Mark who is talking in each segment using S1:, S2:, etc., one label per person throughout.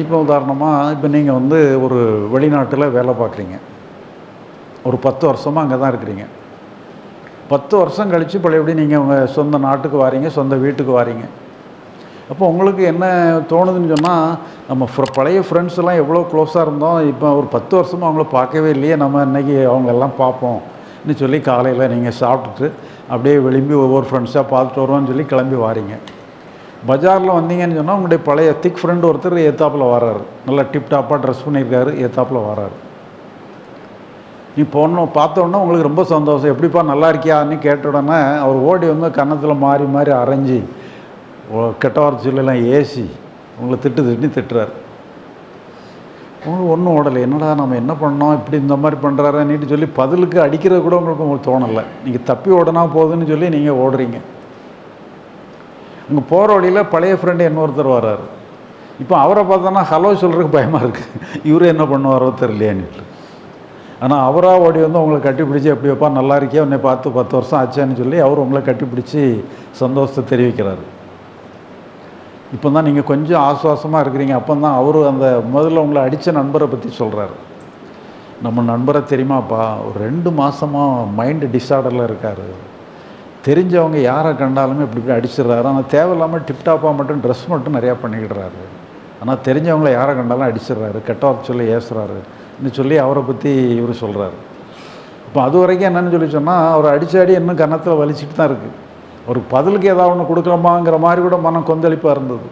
S1: இப்போ உதாரணமாக இப்போ நீங்கள் வந்து ஒரு வெளிநாட்டில் வேலை பார்க்குறீங்க ஒரு பத்து வருஷமாக அங்கே தான் இருக்கிறீங்க. பத்து வருஷம் கழித்து பழையபடி நீங்கள் உங்கள் சொந்த நாட்டுக்கு வாரீங்க சொந்த வீட்டுக்கு வாரீங்க? அப்போ உங்களுக்கு என்ன தோணுதுன்னு சொன்னால் நம்ம ஃப்ர- பழைய ஃப்ரெண்ட்ஸ் எல்லாம் எவ்வளோ க்ளோஸாக இருந்தோம் இப்போ ஒரு பத்து வருஷமாக அவங்கள பார்க்கவே இல்லையே நம்ம இன்னைக்கு அவங்க எல்லாம் பார்ப்போம்னு சொல்லி காலையில் நீங்கள் சாப்பிட்டுட்டு அப்படியே விளிம்பி ஒவ்வொரு ஃப்ரெண்ட்ஸாக பார்த்துட்டு வருவோம்னு சொல்லி கிளம்பி வாரீங்க. பஜாரில் வந்தீங்கன்னு சொன்னால் உங்களுடைய பழைய திக் ஃப்ரெண்டு ஒருத்தர் ஏத்தாப்பில் வராரு. நல்லா டிப்டாப்பாக ட்ரெஸ் பண்ணியிருக்காரு ஏத்தாப்பில் வராரு. நீ பொண்ணு பார்த்தோன்னா உங்களுக்கு ரொம்ப சந்தோஷம். எப்படிப்பா நல்லா இருக்கியான்னு கேட்ட உடனே அவர் ஓடி வந்து கன்னத்தில் மாறி மாறி அரைஞ்சி கெட்ட கெட்ட சொல்லலாம் ஏசி உங்களை திட்டு திட்டி திட்டுறாரு. உங்களுக்கு ஒன்றும் ஓடலை. என்னடா நம்ம என்ன பண்ணோம் இப்படி இந்த மாதிரி பண்ணுறாருன்னுட்டு சொல்லி பதிலுக்கு அடிக்கிறது கூட உங்களுக்கு உங்களுக்கு தோணலை. நீங்கள் தப்பி ஓடனா போகுதுன்னு சொல்லி நீங்கள் ஓடுறீங்க. இங்கே போகிற வழியில் பழைய ஃப்ரெண்டு இன்னொருத்தர் வர்றாரு. இப்போ அவரை பார்த்தோன்னா ஹலோ சொல்கிறதுக்கு பயமாக இருக்குது இவரு என்ன பண்ணுவாரோ தெரியலையான்னுட்டு ஆனால் அவராக ஓடி வந்து உங்களை கட்டிப்பிடிச்சி எப்படியப்பா நல்லா இருக்கியா? உன்னை பார்த்து பத்து வருஷம் ஆச்சான்னு சொல்லி அவர் உங்களை கட்டிப்பிடிச்சி சந்தோஷத்தை தெரிவிக்கிறாரு. இப்போ தான் நீங்கள் கொஞ்சம் ஆசுவாசமாக இருக்கிறீங்க. அப்போ தான் அவர் அந்த முதல்ல உங்களை அடித்த நண்பரை பற்றி சொல்கிறாரு நம்ம நண்பரை தெரியுமாப்பா? ஒரு ரெண்டு மாதமாக மைண்டு டிஸார்டரில் இருக்கார். தெரிஞ்சவங்க யாரை கண்டாலுமே இப்படி இப்படி அடிச்சிடுறாரு. ஆனால் தேவையில்லாமல் டிப்டாப்பாக மட்டும் ட்ரெஸ் மட்டும் நிறையா பண்ணிக்கிடுறாரு. ஆனால் தெரிஞ்சவங்கள யாரை கண்டாலும் அடிச்சிடுறாரு. கெட்டவர் சொல்லி சொல்லி இன்னும் சொல்லி அவரை பற்றி இவர் சொல்கிறாரு இப்போ அது வரைக்கும் என்னென்னு சொல்லி சொன்னால் அவர் அடிச்ச அடி இன்னும் கன்னத்தில் வலிச்சிட்டு தான் இருக்குது அவருக்கு பதிலுக்கு ஏதாவது ஒன்று கொடுக்கலாமாங்கிற மாதிரி கூட மனம் கொந்தளிப்பாக இருந்தது.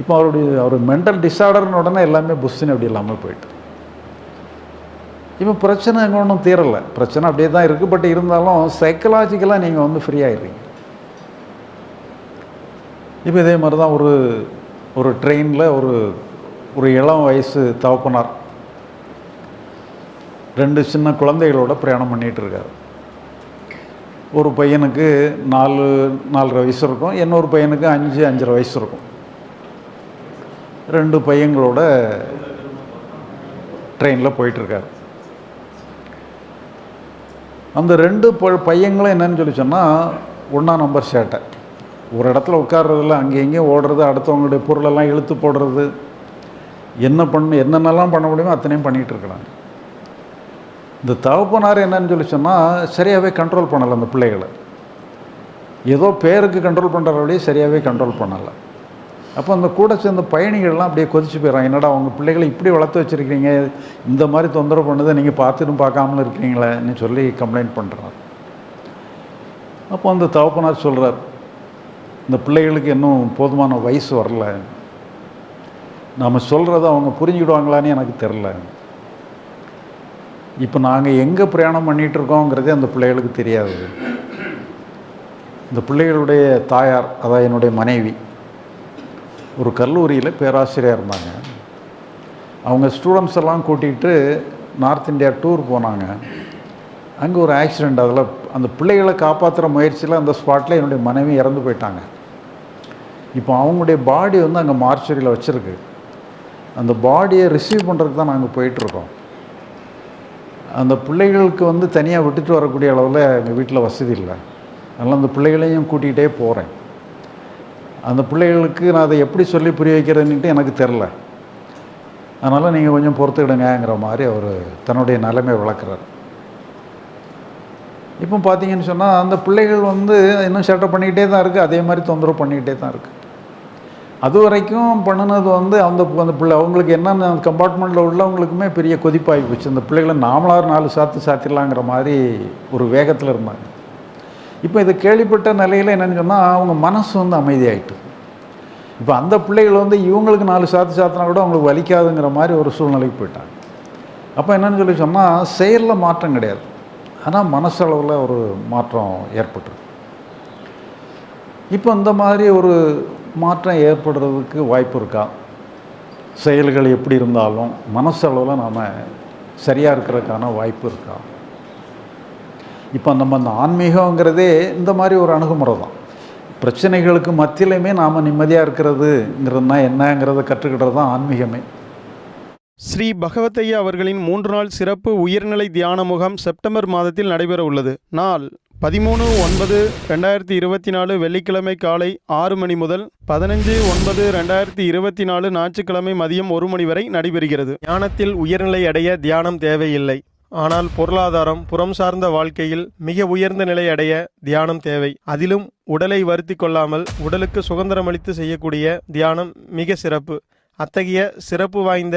S1: இப்போ அவருடைய அவர் மென்டல் டிஸார்டர்னு உடனே எல்லாமே புஷ்ஷுன்னு அப்படி இல்லாமல் போயிட்டு. இப்போ பிரச்சனை எங்கே ஒன்றும் தீரலை. பிரச்சனை அப்படியே தான் இருக்குது பட் இருந்தாலும் சைக்கலாஜிக்கலாக நீங்கள் வந்து ஃப்ரீ இப்போ இதே மாதிரி தான் ஒரு ஒரு ட்ரெயினில் ஒரு ஒரு இளம் வயசு தகப்பனார். ரெண்டு சின்ன குழந்தைகளோட பிரயாணம் பண்ணிகிட்ருக்கார் ஒரு பையனுக்கு நாலு நாலரை வயசு இருக்கும். இன்னொரு பையனுக்கு அஞ்சு அஞ்சரை வயசு இருக்கும். ரெண்டு பையங்களோட ட்ரெயினில் போயிட்டுருக்காரு அந்த ரெண்டு ப பையங்களும் என்னன்னு சொல்லி சொன்னால் ஒன்றா நம்பர் சேட்டை ஒரு இடத்துல உட்கார்றதில்ல அங்கே எங்கேயும் ஓடுறது அடுத்தவங்களுடைய பொருளெல்லாம் இழுத்து போடுறது. என்ன பண்ண என்னென்னலாம் பண்ண முடியுமோ அத்தனையும் பண்ணிகிட்டு இருக்கிறாங்க. இந்த தகப்பனார் என்னன்னு சொல்லி சொன்னால் சரியாகவே கண்ட்ரோல் பண்ணலை அந்த பிள்ளைகளை. ஏதோ பேருக்கு கண்ட்ரோல் பண்ணுறவழையே சரியாகவே கண்ட்ரோல் பண்ணலை. அப்போ அந்த கூட சேர்ந்த பயணிகள்லாம் அப்படியே கொதிச்சு போயிடறாங்க. என்னடா அவங்க பிள்ளைகளை இப்படி வளர்த்து வச்சுருக்கீங்க இந்த மாதிரி தொந்தரவு பண்ணுதை நீங்கள் பார்த்துட்டும் பார்க்காமலும் இருக்கீங்களேன்னு சொல்லி கம்ப்ளைண்ட் பண்ணுறாரு அப்போ அந்த தகப்பனார் சொல்கிறார் இந்த பிள்ளைகளுக்கு இன்னும் போதுமான வயசு வரல. நாம் சொல்கிறத அவங்க புரிஞ்சுக்கிடுவாங்களான்னு எனக்கு தெரில இப்போ நாங்கள் எங்கே பிரயாணம் பண்ணிகிட்டு இருக்கோங்கிறதே அந்த பிள்ளைகளுக்கு தெரியாது. இந்த பிள்ளைகளுடைய தாயார் அதான் என்னுடைய மனைவி ஒரு கல்லூரியில் பேராசிரியர் இருந்தாங்க. அவங்க ஸ்டூடெண்ட்ஸ் எல்லாம் கூட்டிகிட்டு நார்த் இந்தியா டூர் போனாங்க. அங்கே ஒரு ஆக்சிடெண்ட் அதில் அந்த பிள்ளைகளை காப்பாற்றுற முயற்சியில் அந்த ஸ்பாட்டில் என்னுடைய மனைவி இறந்து போயிட்டாங்க. இப்போ அவங்களுடைய பாடி வந்து அங்கே மார்ச்சரியில் வச்சுருக்கு. அந்த பாடியை ரிசீவ் பண்ணுறதுக்கு தான் நாங்கள் போயிட்டுருக்கோம் அந்த பிள்ளைகளுக்கு வந்து தனியாக விட்டுட்டு வரக்கூடிய அளவில் எங்கள் வீட்டில் வசதி இல்லை. அதனால் அந்த பிள்ளைகளையும் கூட்டிகிட்டே போகிறேன் அந்த பிள்ளைகளுக்கு நான் அதை எப்படி சொல்லி புரிய வைக்கிறதுன்ட்டு எனக்கு தெரில. அதனால் நீங்கள் கொஞ்சம் பொறுத்துக்கிடுங்கிற மாதிரி அவர் தன்னுடைய நிலைமை விளக்குறார். இப்போ பார்த்தீங்கன்னு சொன்னால் அந்த பிள்ளைகள் வந்து இன்னும் சேட்டை பண்ணிக்கிட்டே தான் இருக்குது அதே மாதிரி தொந்தரவு பண்ணிக்கிட்டே தான் இருக்குது அது வரைக்கும் பண்ணினது வந்து அந்த அந்த பிள்ளை அவங்களுக்கு என்னென்ன கம்பார்ட்மெண்ட்டில் உள்ளவங்களுக்குமே பெரிய கொதிப்பாகி போச்சு. அந்த பிள்ளைகளை நாமளாக நாலு சாத்து சாத்திடலாங்கிற மாதிரி ஒரு வேகத்தில் இருந்தாங்க. இப்போ இதை கேள்விப்பட்ட நிலையில் என்னென்னு சொன்னால் அவங்க மனசு வந்து அமைதியாயிட்டு. இப்போ அந்த பிள்ளைகள் வந்து இவங்களுக்கு நாலு சாத்து சாத்தினா கூட அவங்களுக்கு வலிக்காதுங்கிற மாதிரி ஒரு சூழ்நிலைக்கு போயிட்டாங்க. அப்போ என்னன்னு சொல்லி சொன்னால் செயலில் மாற்றம் கிடையாது. ஆனால் மனசளவில் ஒரு மாற்றம் ஏற்பட்டுருக்கு. இப்போ இந்த மாதிரி ஒரு மாற்றம் ஏற்படுறதுக்கு வாய்ப்பு இருக்கா? செயல்கள் எப்படி இருந்தாலும் மனசளவில் நாம் சரியாக இருக்கிறதுக்கான வாய்ப்பு இருக்கா? இப்போ நம்ம அந்த ஆன்மீகங்கிறதே இந்த மாதிரி ஒரு அணுகுமுறை தான் பிரச்சனைகளுக்கு மத்தியிலையுமே நாம் நிம்மதியாக இருக்கிறதுங்கிறதுனா என்னங்கிறத கற்றுக்கிட்டது தான் ஆன்மீகமே.
S2: ஸ்ரீ பகவத்தையா அவர்களின் மூன்று நாள் சிறப்பு உயர்நிலை தியான முகாம் செப்டம்பர் மாதத்தில் நடைபெற உள்ளது. நாள் பதிமூணு ஒன்பது ரெண்டாயிரத்தி இருபத்தி நாலு வெள்ளிக்கிழமை காலை ஆறு மணி முதல் பதினஞ்சு ஒன்பது ரெண்டாயிரத்தி இருபத்தி நாலு ஞாயிற்றுக்கிழமை மதியம் ஒரு மணி வரை நடைபெறுகிறது. தியானத்தில் உயர்நிலை அடைய தியானம் தேவையில்லை. ஆனால் பொருளாதாரம் புறம் சார்ந்த வாழ்க்கையில் மிக உயர்ந்த நிலை அடைய தியானம் தேவை. அதிலும் உடலை வருத்தி கொள்ளாமல் உடலுக்கு சுதந்திரமளித்து செய்யக்கூடிய தியானம் மிக சிறப்பு. அத்தகைய சிறப்பு வாய்ந்த